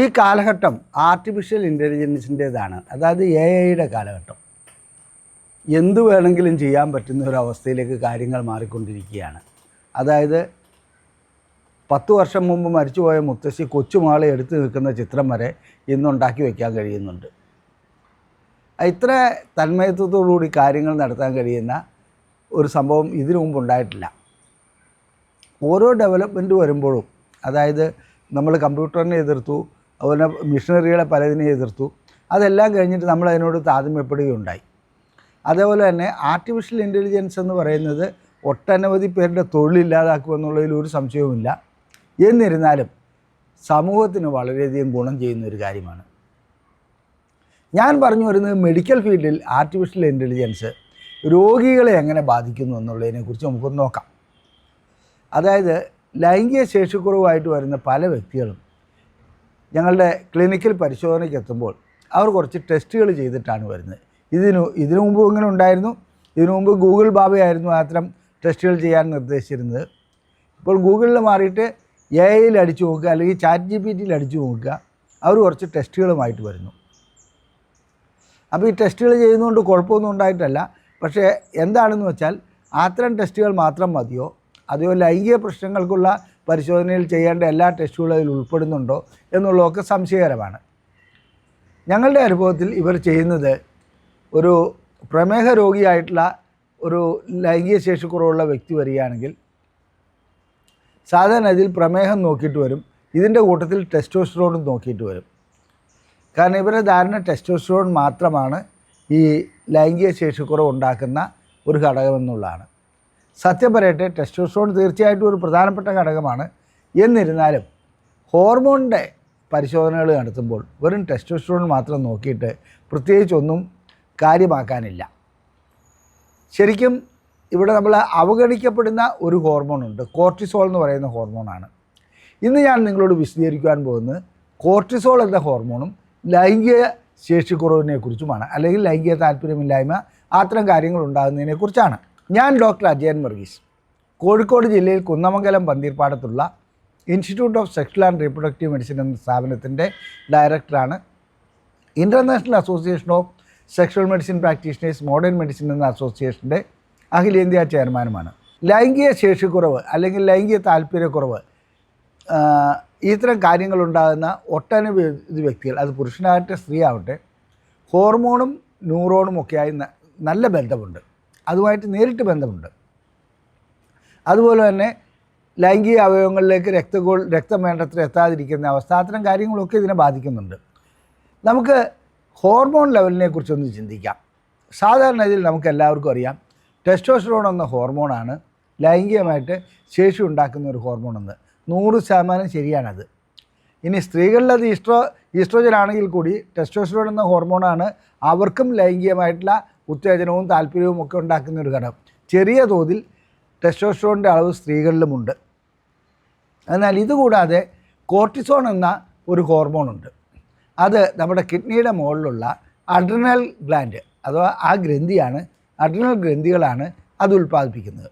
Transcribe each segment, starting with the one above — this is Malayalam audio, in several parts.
ഈ കാലഘട്ടം ആർട്ടിഫിഷ്യൽ ഇന്റലിജൻസിന്റേതാണ് അതായത് എ ഐയുടെ കാലഘട്ടം. എന്തു വേണമെങ്കിലും ചെയ്യാൻ പറ്റുന്ന ഒരു അവസ്ഥയിലേക്ക് കാര്യങ്ങൾ മാറിക്കൊണ്ടിരിക്കുകയാണ്. അതായത് പത്ത് വർഷം മുമ്പ് മരിച്ചുപോയ മുത്തശ്ശി കൊച്ചുമാളെ എടുത്തു നിൽക്കുന്ന ചിത്രം വരെ ഇന്നുണ്ടാക്കി വയ്ക്കാൻ കഴിയുന്നുണ്ട്. ഇത്ര തന്മയത്വത്തോടുകൂടി കാര്യങ്ങൾ നടത്താൻ കഴിയുന്ന ഒരു സംഭവം ഇതിനു മുമ്പ് ഉണ്ടായിട്ടില്ല. ഓരോ ഡെവലപ്മെന്റ് വരുമ്പോഴും അതായത് നമ്മൾ കമ്പ്യൂട്ടറിനെ എതിർത്തു അതുപോലെ മിഷണറികളെ പലതിനെ എതിർത്തു. അതെല്ലാം കഴിഞ്ഞിട്ട് നമ്മൾ അതിനോട് താതാമ്യപ്പെടുകയുണ്ടായി. അതേപോലെ തന്നെ ആർട്ടിഫിഷ്യൽ ഇന്റലിജൻസ് എന്ന് പറയുന്നത് ഒട്ടനവധി പേരുടെ തൊഴിലില്ലാതാക്കുമെന്നുള്ളതിൽ ഒരു സംശയവുമില്ല. എന്നിരുന്നാലും സമൂഹത്തിന് വളരെയധികം ഗുണം ചെയ്യുന്ന ഒരു കാര്യമാണ്. ഞാൻ പറഞ്ഞു വരുന്നത് മെഡിക്കൽ ഫീൽഡിൽ ആർട്ടിഫിഷ്യൽ ഇന്റലിജൻസ് രോഗികളെ എങ്ങനെ ബാധിക്കുന്നു എന്നുള്ളതിനെക്കുറിച്ച് നമുക്കൊന്ന് നോക്കാം. അതായത് ലൈംഗിക ശേഷിക്കുറവായിട്ട് വരുന്ന പല വ്യക്തികളും ഞങ്ങളുടെ ക്ലിനിക്കൽ പരിശോധനയ്ക്ക് എത്തുമ്പോൾ അവർ കുറച്ച് ടെസ്റ്റുകൾ ചെയ്തിട്ടാണ് വരുന്നത്. ഇതിനു ഇതിനു മുമ്പ് ഇങ്ങനെ ഉണ്ടായിരുന്നു. ഇതിനു മുമ്പ് ഗൂഗിൾ ബാബയായിരുന്നു മാത്രം ടെസ്റ്റുകൾ ചെയ്യാൻ നിർദ്ദേശിച്ചിരുന്നത്. ഇപ്പോൾ ഗൂഗിളിൽ മാറിയിട്ട് എ ഐയിൽ അടിച്ചു നോക്കുക അല്ലെങ്കിൽ ചാറ്റ് ജി പി ടിയിൽ അടിച്ചു നോക്കുക അവർ കുറച്ച് ടെസ്റ്റുകളുമായിട്ട് വരുന്നു. അപ്പോൾ ഈ ടെസ്റ്റുകൾ ചെയ്യുന്നതുകൊണ്ട് കുഴപ്പമൊന്നും ഉണ്ടായിട്ടല്ല. പക്ഷേ എന്താണെന്ന് വെച്ചാൽ അത്തരം ടെസ്റ്റുകൾ മാത്രം മതിയോ? അതെയോ ലൈംഗിക പ്രശ്നങ്ങൾക്കുള്ള പരിശോധനയിൽ ചെയ്യേണ്ട എല്ലാ ടെസ്റ്റുകളും അതിൽ ഉൾപ്പെടുന്നുണ്ടോ എന്നുള്ളതൊക്കെ സംശയകരമാണ്. ഞങ്ങളുടെ അനുഭവത്തിൽ ഇവർ ചെയ്യുന്നത് ഒരു പ്രമേഹ രോഗിയായിട്ടുള്ള ഒരു ലൈംഗിക ശേഷിക്കുറവുള്ള വ്യക്തി വരികയാണെങ്കിൽ സാധാരണ ഇതിൽ പ്രമേഹം നോക്കിയിട്ട് വരും ഇതിന്റെ കൂട്ടത്തിൽ ടെസ്റ്റോസ്റ്റിറോണും നോക്കിയിട്ട് വരും. കാരണം ഇവരുടെ ധാരണ ടെസ്റ്റോസ്റ്റിറോൺ മാത്രമാണ് ഈ ലൈംഗിക ശേഷിക്കുറവ് ഉണ്ടാക്കുന്ന ഒരു ഘടകമെന്നുള്ളതാണ്. സത്യം പറയട്ടെ ടെസ്റ്റോസ്റ്റിറോൺ തീർച്ചയായിട്ടും ഒരു പ്രധാനപ്പെട്ട ഘടകമാണ്. എന്നിരുന്നാലും ഹോർമോണിന്റെ പരിശോധനകൾ നടത്തുമ്പോൾ വെറും ടെസ്റ്റോസ്ട്രോൺ മാത്രം നോക്കിയിട്ട് പ്രത്യേകിച്ചൊന്നും കാര്യമാക്കാനില്ല. ശരിക്കും ഇവിടെ നമ്മൾ അവഗണിക്കപ്പെടുന്ന ഒരു ഹോർമോണുണ്ട് കോർട്ടിസോൾ എന്ന് പറയുന്ന ഹോർമോണാണ്. ഇന്ന് ഞാൻ നിങ്ങളോട് വിശദീകരിക്കുവാൻ പോകുന്നത് കോർട്ടിസോൾ എന്ന ഹോർമോണും ലൈംഗിക ശേഷിക്കുറവിനെക്കുറിച്ചുമാണ് അല്ലെങ്കിൽ ലൈംഗിക താല്പര്യമില്ലായ്മ അത്തരം കാര്യങ്ങൾ ഉണ്ടാകുന്നതിനെ കുറിച്ചാണ് ഞാൻ ഡോക്ടർ അജയൻ വർഗീസ്. കോഴിക്കോട് ജില്ലയിൽ Kunnamangalam പന്തീർപ്പാടത്തുള്ള institute of sexual and reproductive medicine എന്ന സ്ഥാപനത്തിന്റെ ഡയറക്ടറാണ്. International association of sexual medicine practitioners modern medicine എന്ന അസോസിയേഷന്റെ അഖിലേന്ത്യാ ചെയർമാനുമാണ്. ലൈംഗിക ശേഷിക്കുറവ് അല്ലെങ്കിൽ ലൈംഗിക താല്പര്യക്കുറവ് ഇത്തരം കാര്യങ്ങളുണ്ടാകുന്ന ഒട്ടനവധി വ്യക്തികൾ അത് പുരുഷനാകട്ടെ സ്ത്രീ ആവട്ടെ ഹോർമോണും ന്യൂറോണും ഒക്കെയായി നല്ല ബന്ധമുണ്ട്. അതുമായിട്ട് നേരിട്ട് ബന്ധമുണ്ട്. അതുപോലെ തന്നെ ലൈംഗിക അവയവങ്ങളിലേക്ക് രക്തഗോൾ രക്തം വേണ്ടത്ര എത്താതിരിക്കുന്ന അവസ്ഥ അത്തരം കാര്യങ്ങളൊക്കെ ഇതിനെ ബാധിക്കുന്നുണ്ട്. നമുക്ക് ഹോർമോൺ ലെവലിനെ കുറിച്ചൊന്ന് ചിന്തിക്കാം. സാധാരണ ഇതിൽ നമുക്ക് എല്ലാവർക്കും അറിയാം ടെസ്റ്റോസ്റ്ററോൺ എന്ന ഹോർമോണാണ് ലൈംഗികമായിട്ട് ശേഷി ഉണ്ടാക്കുന്ന ഒരു ഹോർമോൺ എന്ന്. നൂറ് ശതമാനം ശരിയാണത്. ഇനി സ്ത്രീകളിലത് ഈസ്ട്രോ ഈസ്ട്രോജൻ ആണെങ്കിൽ കൂടി ടെസ്റ്റോസ്റ്ററോൺ എന്ന ഹോർമോണാണ് അവർക്കും ലൈംഗികമായിട്ടുള്ള ഉത്തേജനവും താല്പര്യവും ഒക്കെ ഉണ്ടാക്കുന്ന ഒരു ഘടകം. ചെറിയ തോതിൽ ടെസ്റ്റോസ്ട്രോണിന്റെ അളവ് സ്ത്രീകളിലുമുണ്ട്. എന്നാൽ ഇതുകൂടാതെ കോർട്ടിസോൺ എന്ന ഒരു ഹോർമോണുണ്ട് അത് നമ്മുടെ കിഡ്നിയുടെ മുകളിലുള്ള അഡ്രിനൽ ഗ്ലാൻഡ് അഥവാ ആ ഗ്രന്ഥിയാണ് അഡ്രിനൽ ഗ്രന്ഥികളാണ് അത് ഉൽപ്പാദിപ്പിക്കുന്നത്.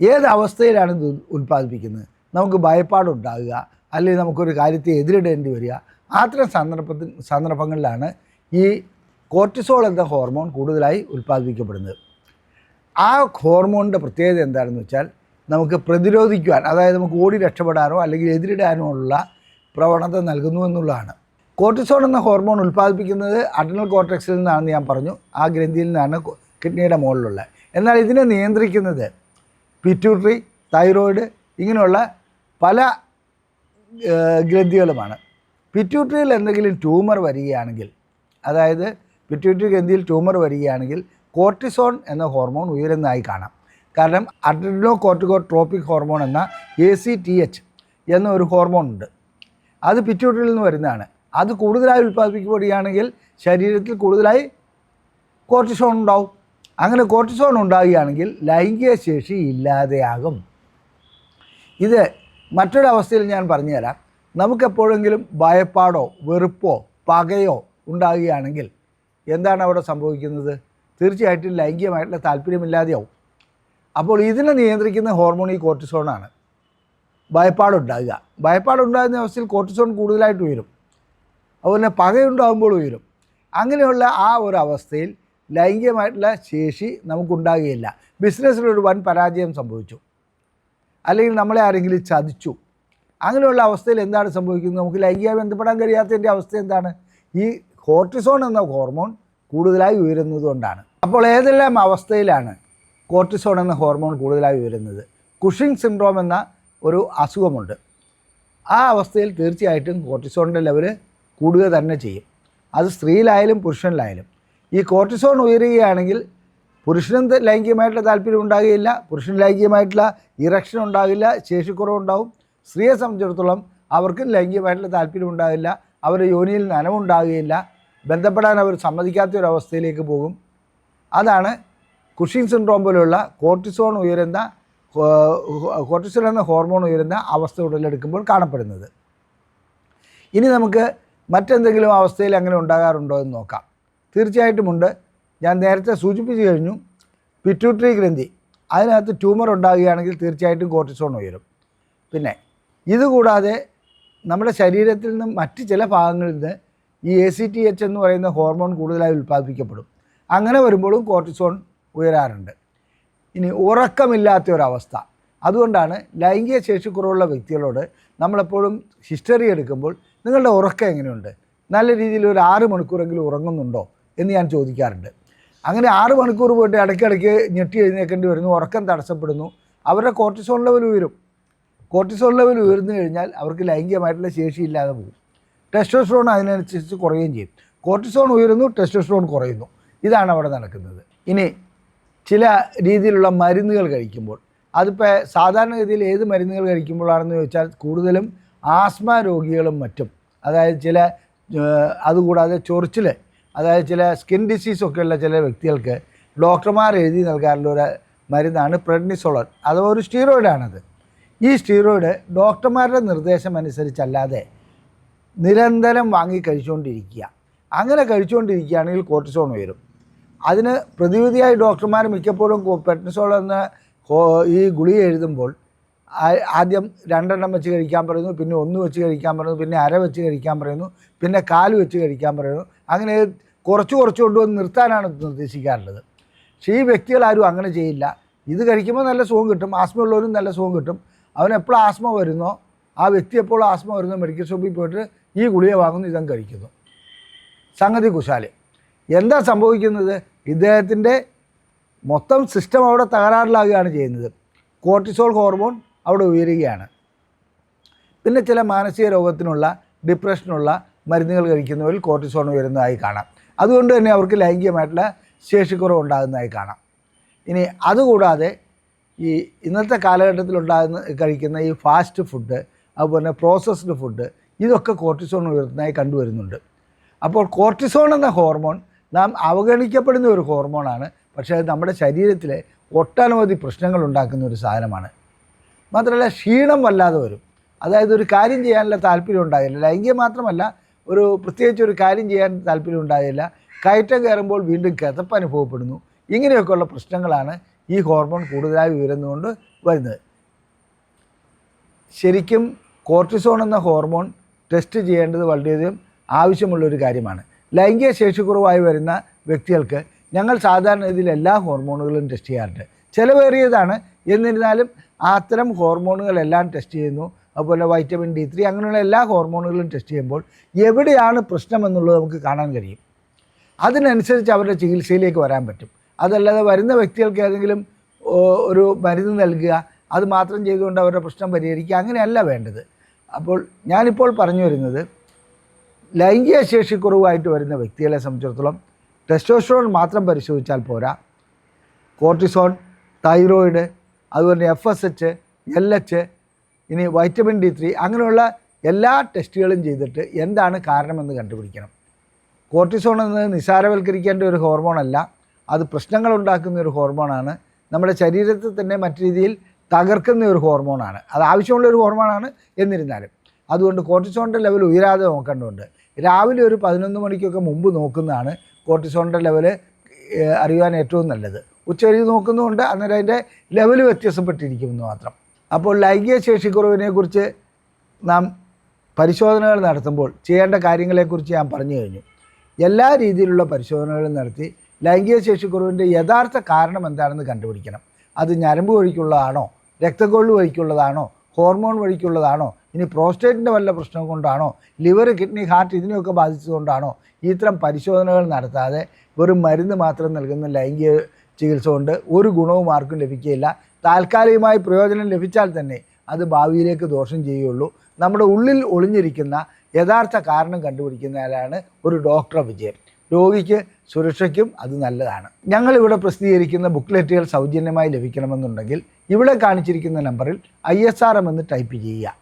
ഏത് അവസ്ഥയിലാണ് ഇത് ഉൽപ്പാദിപ്പിക്കുന്നത്? നമുക്ക് ഭയപ്പാടുണ്ടാകുക അല്ലെങ്കിൽ നമുക്കൊരു കാര്യത്തെ എതിരിടേണ്ടി വരിക. അത്തരം സന്ദർഭത്തിൽ സന്ദർഭങ്ങളിലാണ് ഈ കോർട്ടിസോൾ എന്ന ഹോർമോൺ കൂടുതലായി ഉൽപ്പാദിപ്പിക്കപ്പെടുന്നത്. ആ ഹോർമോണിന്റെ പ്രത്യേകത എന്താണെന്ന് വെച്ചാൽ നമുക്ക് പ്രതിരോധിക്കുവാൻ അതായത് നമുക്ക് ഓടി രക്ഷപ്പെടാനോ അല്ലെങ്കിൽ എതിരിടാനോ ഉള്ള പ്രവണത നൽകുന്നു എന്നുള്ളതാണ്. കോർട്ടിസോൺ എന്ന ഹോർമോൺ ഉൽപ്പാദിപ്പിക്കുന്നത് അഡ്രിനൽ കോർട്ടക്സിൽ നിന്നാണെന്ന് ഞാൻ പറഞ്ഞു. ആ ഗ്രന്ഥിയിൽ നിന്നാണ് കിഡ്നിയുടെ മുകളിലുള്ള. എന്നാൽ ഇതിനെ നിയന്ത്രിക്കുന്നത് പിറ്റ്യൂട്ടറി തൈറോയിഡ് ഇങ്ങനെയുള്ള പല ഗ്രന്ഥികളുമാണ്. പിറ്റ്യൂട്ടറിയിൽ എന്തെങ്കിലും ട്യൂമർ വരികയാണെങ്കിൽ അതായത് പിറ്റ്യൂട്ടറി ഗ്രന്ഥിയിൽ ട്യൂമർ വരികയാണെങ്കിൽ കോർട്ടിസോൺ എന്ന ഹോർമോൺ ഉയരുന്നതായി കാണാം. കാരണം അഡ്രിനോ കോർട്ടിക്കോ ട്രോപ്പിക് ഹോർമോൺ എന്ന എ സി ടി എച്ച് എന്ന ഒരു ഹോർമോൺ ഉണ്ട്. അത് പിറ്റ്യൂട്ടറിയിൽ നിന്ന് വരുന്നതാണ്. അത് കൂടുതലായി ഉൽപ്പാദിപ്പിക്കപ്പെടുകയാണെങ്കിൽ ശരീരത്തിൽ കൂടുതലായി കോർട്ടിസോൺ ഉണ്ടാവും. അങ്ങനെ കോർട്ടിസോൺ ഉണ്ടാകുകയാണെങ്കിൽ ലൈംഗിക ശേഷി ഇല്ലാതെയാകും. ഇത് മറ്റൊരവസ്ഥയിൽ ഞാൻ പറഞ്ഞുതരാം. നമുക്കെപ്പോഴെങ്കിലും ഭയപ്പാടോ വെറുപ്പോ പകയോ ഉണ്ടാകുകയാണെങ്കിൽ എന്താണ് അവിടെ സംഭവിക്കുന്നത്? തീർച്ചയായിട്ടും ലൈംഗികമായിട്ടുള്ള താല്പര്യമില്ലാതെയാവും. അപ്പോൾ ഇതിനെ നിയന്ത്രിക്കുന്ന ഹോർമോൺ ഈ കോർട്ടിസോണാണ്. ഭയപ്പാടുണ്ടാകുക. ഭയപ്പാടുണ്ടാകുന്ന അവസ്ഥയിൽ കോർട്ടിസോൺ കൂടുതലായിട്ട് ഉയരും. അതുപോലെ പകയുണ്ടാകുമ്പോൾ ഉയരും. അങ്ങനെയുള്ള ആ ഒരു അവസ്ഥയിൽ ലൈംഗികമായിട്ടുള്ള ശേഷി നമുക്കുണ്ടാകുകയില്ല. ബിസിനസ്സിലൊരു വൻ പരാജയം സംഭവിച്ചു. അല്ലെങ്കിൽ നമ്മളെ ആരെങ്കിലും ചതിച്ചു. അങ്ങനെയുള്ള അവസ്ഥയിൽ എന്താണ് സംഭവിക്കുന്നത്? നമുക്ക് ലൈംഗികമായി ബന്ധപ്പെടാൻ കഴിയാത്തതിന്റെ അവസ്ഥ എന്താണ്? ഈ കോർട്ടിസോൺ എന്ന ഹോർമോൺ കൂടുതലായി ഉയരുന്നത് കൊണ്ടാണ്. അപ്പോൾ ഏതെല്ലാം അവസ്ഥയിലാണ് കോർട്ടിസോൺ എന്ന ഹോർമോൺ കൂടുതലായി ഉയരുന്നത്? കുഷിങ് സിൻഡ്രോം എന്ന ഒരു അസുഖമുണ്ട്. ആ അവസ്ഥയിൽ തീർച്ചയായിട്ടും കോർട്ടിസോണിന്റെ ലെവൽ കൂടുക തന്നെ ചെയ്യും. അത് സ്ത്രീയിലായാലും പുരുഷനിലായാലും. ഈ കോർട്ടിസോൺ ഉയരുകയാണെങ്കിൽ പുരുഷനും ലൈംഗികമായിട്ടുള്ള താല്പര്യം ഉണ്ടാകുകയില്ല പുരുഷന് ലൈംഗികമായിട്ടുള്ള ഇറക്ഷൻ ഉണ്ടാകില്ല ശേഷിക്കുറവുണ്ടാവും. സ്ത്രീയെ സംബന്ധിച്ചിടത്തോളം അവർക്കും ലൈംഗികമായിട്ടുള്ള താല്പര്യം ഉണ്ടാകില്ല അവരുടെ യോനിയിൽ നനവുണ്ടാകുകയില്ല ബന്ധപ്പെടാൻ അവർ സമ്മതിക്കാത്ത ഒരു അവസ്ഥയിലേക്ക് പോകും. അതാണ് കുഷിങ് സിൻഡ്രോം പോലുള്ള കോർട്ടിസോൺ ഉയരുന്ന കോർട്ടിസോൺ എന്ന ഹോർമോൺ ഉയരുന്ന അവസ്ഥ ഉടലെടുക്കുമ്പോൾ കാണപ്പെടുന്നത്. ഇനി നമുക്ക് മറ്റെന്തെങ്കിലും അവസ്ഥയിൽ അങ്ങനെ ഉണ്ടാകാറുണ്ടോ എന്ന് നോക്കാം. തീർച്ചയായിട്ടും ഉണ്ട്. ഞാൻ നേരത്തെ സൂചിപ്പിച്ചു കഴിഞ്ഞു പിറ്റ്യൂട്ടറി ഗ്രന്ഥി അതിനകത്ത് ട്യൂമർ ഉണ്ടാകുകയാണെങ്കിൽ തീർച്ചയായിട്ടും കോർട്ടിസോൺ ഉയരും. പിന്നെ ഇതുകൂടാതെ നമ്മുടെ ശരീരത്തിൽ നിന്നും മറ്റ് ചില ഭാഗങ്ങളിൽ നിന്ന് ഈ എ സി ടി എച്ച് എന്ന് പറയുന്ന ഹോർമോൺ കൂടുതലായി ഉൽപ്പാദിപ്പിക്കപ്പെടും. അങ്ങനെ വരുമ്പോഴും കോർട്ടിസോൺ ഉയരാറുണ്ട്. ഇനി ഉറക്കമില്ലാത്ത ഒരവസ്ഥ. അതുകൊണ്ടാണ് ലൈംഗിക ശേഷിക്കുറവുള്ള വ്യക്തികളോട് നമ്മളെപ്പോഴും ഹിസ്റ്ററി എടുക്കുമ്പോൾ നിങ്ങളുടെ ഉറക്കം എങ്ങനെയുണ്ട്? നല്ല രീതിയിൽ ഒരു ആറ് മണിക്കൂറെങ്കിലും ഉറങ്ങുന്നുണ്ടോ എന്ന് ഞാൻ ചോദിക്കാറുണ്ട്. അങ്ങനെ ആറ് മണിക്കൂർ പോയിട്ട് ഇടയ്ക്കിടയ്ക്ക് ഞെട്ടി എഴുന്നേക്കേണ്ടി വരുന്നു ഉറക്കം തടസ്സപ്പെടുന്നു അവരുടെ കോർട്ടിസോൺ ലെവൽ ഉയരും. കോർട്ടിസോൺ ലെവൽ ഉയർന്നു കഴിഞ്ഞാൽ അവർക്ക് ലൈംഗികമായിട്ടുള്ള ശേഷിയില്ലാതെ പോകും. ടെസ്റ്റോസ്ട്രോൺ അതിനനുസരിച്ച് കുറയുകയും ചെയ്യും. കോർട്ടിസോൺ ഉയരുന്നു ടെസ്റ്റോസ്ട്രോൺ കുറയുന്നു. ഇതാണ് അവിടെ നടക്കുന്നത്. ഇനി ചില രീതിയിലുള്ള മരുന്നുകൾ കഴിക്കുമ്പോൾ അതിപ്പോൾ സാധാരണഗതിയിൽ ഏത് മരുന്നുകൾ കഴിക്കുമ്പോഴാണെന്ന് ചോദിച്ചാൽ കൂടുതലും ആസ്മ രോഗികളും മറ്റും അതായത് ചില അതുകൂടാതെ ചൊറിച്ചിൽ അതായത് ചില സ്കിൻ ഡിസീസൊക്കെയുള്ള ചില വ്യക്തികൾക്ക് ഡോക്ടർമാർ എഴുതി നൽകാറുള്ള ഒരു മരുന്നാണ് പ്രെഡ്നിസോളൻ അഥവാ ഒരു സ്റ്റീറോയിഡാണത്. ഈ സ്റ്റീറോയിഡ് ഡോക്ടർമാരുടെ നിർദ്ദേശം അനുസരിച്ചല്ലാതെ നിരന്തരം വാങ്ങി കഴിച്ചുകൊണ്ടിരിക്കുക. അങ്ങനെ കഴിച്ചുകൊണ്ടിരിക്കുകയാണെങ്കിൽ കോർട്ടിസോൺ ഉയരും. അതിന് പ്രതിവിധിയായി ഡോക്ടർമാർ മിക്കപ്പോഴും പെട്നിസോൾ എന്ന ഈ ഗുളിക എഴുതുമ്പോൾ ആദ്യം രണ്ടെണ്ണം വെച്ച് കഴിക്കാൻ പറയുന്നു പിന്നെ ഒന്ന് വെച്ച് കഴിക്കാൻ പറയുന്നു പിന്നെ അര വെച്ച് കഴിക്കാൻ പറയുന്നു പിന്നെ കാൽ വെച്ച് കഴിക്കാൻ പറയുന്നു. അങ്ങനെ കുറച്ച് കുറച്ച് കൊണ്ടുവന്ന് നിർത്താനാണ് നിർദ്ദേശിക്കാറുള്ളത്. പക്ഷേ ഈ വ്യക്തികൾ ആരും അങ്ങനെ ചെയ്യില്ല. ഇത് കഴിക്കുമ്പോൾ നല്ല സുഖം കിട്ടും ആസ്മ ഉള്ളവരും നല്ല സുഖം കിട്ടും. അവൻ എപ്പോൾ ആസ്മ വരുന്നോ? ആ വ്യക്തി എപ്പോൾ ആസ്മ വരുന്നോ? മെഡിക്കൽ ഷോപ്പിൽ പോയിട്ട് ഈ ഗുളിക വാങ്ങുന്നു ഇതം കഴിക്കുന്നു. സംഗതി കുശാൽ. എന്താ സംഭവിക്കുന്നത്? ഇദ്ദേഹത്തിന്റെ മൊത്തം സിസ്റ്റം അവിടെ തകരാറിലാകുകയാണ് ചെയ്യുന്നത്. കോർട്ടിസോൾ ഹോർമോൺ അവിടെ ഉയരുകയാണ്. പിന്നെ ചില മാനസിക രോഗത്തിനുള്ള ഡിപ്രഷനുള്ള മരുന്നുകൾ കഴിക്കുന്നവരിൽ കോർട്ടിസോൺ ഉയരുന്നതായി കാണാം. അതുകൊണ്ട് തന്നെ അവർക്ക് ലൈംഗികമായിട്ടുള്ള ശേഷിക്കുറവ് ഉണ്ടാകുന്നതായി കാണാം. ഇനി അതുകൂടാതെ ഈ ഇന്നത്തെ കാലഘട്ടത്തിൽ ഉണ്ടാകുന്ന കഴിക്കുന്ന ഈ ഫാസ്റ്റ് ഫുഡ് അതുപോലെ പ്രോസസ്ഡ് ഫുഡ് ഇതൊക്കെ കോർട്ടിസോൺ ഉയർത്തുന്നതായി കണ്ടുവരുന്നുണ്ട്. അപ്പോൾ കോർട്ടിസോൺ എന്ന ഹോർമോൺ നാം അവഗണിക്കപ്പെടുന്ന ഒരു ഹോർമോണാണ് പക്ഷേ അത് നമ്മുടെ ശരീരത്തിലെ ഒട്ടനവധി പ്രശ്നങ്ങൾ ഉണ്ടാക്കുന്ന ഒരു സാധനമാണ്. മാത്രമല്ല ക്ഷീണം വല്ലാതെ വരും. അതായത് ഒരു കാര്യം ചെയ്യാനുള്ള താല്പര്യം ഉണ്ടാകില്ല. ലൈംഗികം മാത്രമല്ല ഒരു പ്രത്യേകിച്ച് ഒരു കാര്യം ചെയ്യാൻ താല്പര്യം ഉണ്ടാകില്ല. കയറ്റം കയറുമ്പോൾ വീണ്ടും കിതപ്പ് അനുഭവപ്പെടുന്നു. ഇങ്ങനെയൊക്കെയുള്ള പ്രശ്നങ്ങളാണ് ഈ ഹോർമോൺ കൂടുതലായി ഉയരുന്നതുകൊണ്ട് വരുന്നത്. ശരിക്കും കോർട്ടിസോൺ എന്ന ഹോർമോൺ ടെസ്റ്റ് ചെയ്യേണ്ടത് വളരെയധികം ആവശ്യമുള്ളൊരു കാര്യമാണ്. ലൈംഗിക ശേഷിക്കുറവായി വരുന്ന വ്യക്തികൾക്ക് ഞങ്ങൾ സാധാരണ ഇതിൽ എല്ലാ ഹോർമോണുകളും ടെസ്റ്റ് ചെയ്യാറുണ്ട്. ചിലവേറിയതാണ്. എന്നിരുന്നാലും അത്തരം ഹോർമോണുകളെല്ലാം ടെസ്റ്റ് ചെയ്യുന്നു. അതുപോലെ വൈറ്റമിൻ ഡി ത്രീ അങ്ങനെയുള്ള എല്ലാ ഹോർമോണുകളും ടെസ്റ്റ് ചെയ്യുമ്പോൾ എവിടെയാണ് പ്രശ്നമെന്നുള്ളത് നമുക്ക് കാണാൻ കഴിയും. അതിനനുസരിച്ച് അവരുടെ ചികിത്സയിലേക്ക് വരാൻ പറ്റും. അതല്ലാതെ വരുന്ന വ്യക്തികൾക്ക് ഏതെങ്കിലും ഒരു മരുന്ന് നൽകുക അത് മാത്രം ചെയ്തുകൊണ്ട് അവരുടെ പ്രശ്നം പരിഹരിക്കുക അങ്ങനെയല്ല വേണ്ടത്. അപ്പോൾ ഞാനിപ്പോൾ പറഞ്ഞു വരുന്നത് ലൈംഗിക ശേഷിക്കുറവായിട്ട് വരുന്ന വ്യക്തികളെ സംബന്ധിച്ചിടത്തോളം ടെസ്റ്റോസ്ട്രോൺ മാത്രം പരിശോധിച്ചാൽ പോരാ. കോർട്ടിസോൺ തൈറോയിഡ് അതുപോലെ F S H L H ഇനി വൈറ്റമിൻ ഡി ത്രീ അങ്ങനെയുള്ള എല്ലാ ടെസ്റ്റുകളും ചെയ്തിട്ട് എന്താണ് കാരണമെന്ന് കണ്ടുപിടിക്കണം. കോർട്ടിസോൺ എന്നത് നിസാരവൽക്കരിക്കേണ്ട ഒരു ഹോർമോണല്ല അത് പ്രശ്നങ്ങൾ ഉണ്ടാക്കുന്ന ഒരു ഹോർമോണാണ് നമ്മുടെ ശരീരത്തിൽ തന്നെ മറ്റു രീതിയിൽ തകർക്കുന്ന ഒരു ഹോർമോണാണ്. അത് ആവശ്യമുള്ള ഒരു ഹോർമോണാണ് എന്നിരുന്നാലും. അതുകൊണ്ട് കോർട്ടിസോണിന്റെ ലെവൽ ഉയരാതെ നോക്കേണ്ടതുണ്ട്. രാവിലെ ഒരു പതിനൊന്ന് മണിക്കൊക്കെ മുമ്പ് നോക്കുന്നതാണ് കോർട്ടിസോണിന്റെ ലെവൽ അറിയാൻ ഏറ്റവും നല്ലത്. ഉച്ചകഴിഞ്ഞ് നോക്കുന്നതുകൊണ്ട് അന്നേരം അതിന്റെ ലെവൽ വ്യത്യാസപ്പെട്ടിരിക്കുമെന്ന് മാത്രം. അപ്പോൾ ലൈംഗിക ശേഷിക്കുറവിനെക്കുറിച്ച് നാം പരിശോധനകൾ നടത്തുമ്പോൾ ചെയ്യേണ്ട കാര്യങ്ങളെക്കുറിച്ച് ഞാൻ പറഞ്ഞു കഴിഞ്ഞു. എല്ലാ രീതിയിലുള്ള പരിശോധനകളും നടത്തി ലൈംഗിക ശേഷിക്കുറവിന്റെ യഥാർത്ഥ കാരണം എന്താണെന്ന് കണ്ടുപിടിക്കണം. അത് ഞരമ്പ് വഴിക്കുള്ളതാണോ? രക്തക്കൊള്ളു വഴിക്കുള്ളതാണോ? ഹോർമോൺ വഴിക്കുള്ളതാണോ? ഇനി പ്രോസ്റ്റേറ്റിന്റെ വല്ല പ്രശ്നം കൊണ്ടാണോ? ലിവർ കിഡ്നി ഹാർട്ട് ഇതിനെയൊക്കെ ബാധിച്ചതുകൊണ്ടാണോ? ഇത്തരം പരിശോധനകൾ നടത്താതെ വെറും മരുന്ന് മാത്രം നൽകുന്ന ലൈംഗിക ചികിത്സ കൊണ്ട് ഒരു ഗുണവും ആർക്കും ലഭിക്കുകയില്ല. താൽക്കാലികമായി പ്രയോജനം ലഭിച്ചാൽ തന്നെ അത് ഭാവിയിലേക്ക് ദോഷം ചെയ്യുകയുള്ളൂ. നമ്മുടെ ഉള്ളിൽ ഒളിഞ്ഞിരിക്കുന്ന യഥാർത്ഥ കാരണം കണ്ടുപിടിക്കുന്നതിലാണ് ഒരു ഡോക്ടറെ വിജയം രോഗിക്ക് സുരക്ഷയ്ക്കും അത് നല്ലതാണ്. ഞങ്ങളിവിടെ പ്രസിദ്ധീകരിക്കുന്ന ബുക്ക്ലെറ്റുകൾ സൗജന്യമായി ലഭിക്കണമെന്നുണ്ടെങ്കിൽ ഇവിടെ കാണിച്ചിരിക്കുന്ന നമ്പറിൽ ഐ എസ് ആർ എം എന്ന് ടൈപ്പ് ചെയ്യുക.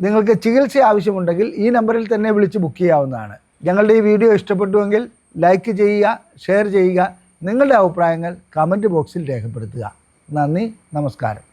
നിങ്ങൾക്ക് ചികിത്സ ആവശ്യമുണ്ടെങ്കിൽ ഈ നമ്പറിൽ തന്നെ വിളിച്ച് ബുക്ക് ചെയ്യാവുന്നതാണ്. ഞങ്ങളുടെ ഈ വീഡിയോ ഇഷ്ടപ്പെട്ടുവെങ്കിൽ ലൈക്ക് ചെയ്യുക ഷെയർ ചെയ്യുക നിങ്ങളുടെ അഭിപ്രായങ്ങൾ കമന്റ് ബോക്സിൽ രേഖപ്പെടുത്തുക. നന്ദി നമസ്കാരം.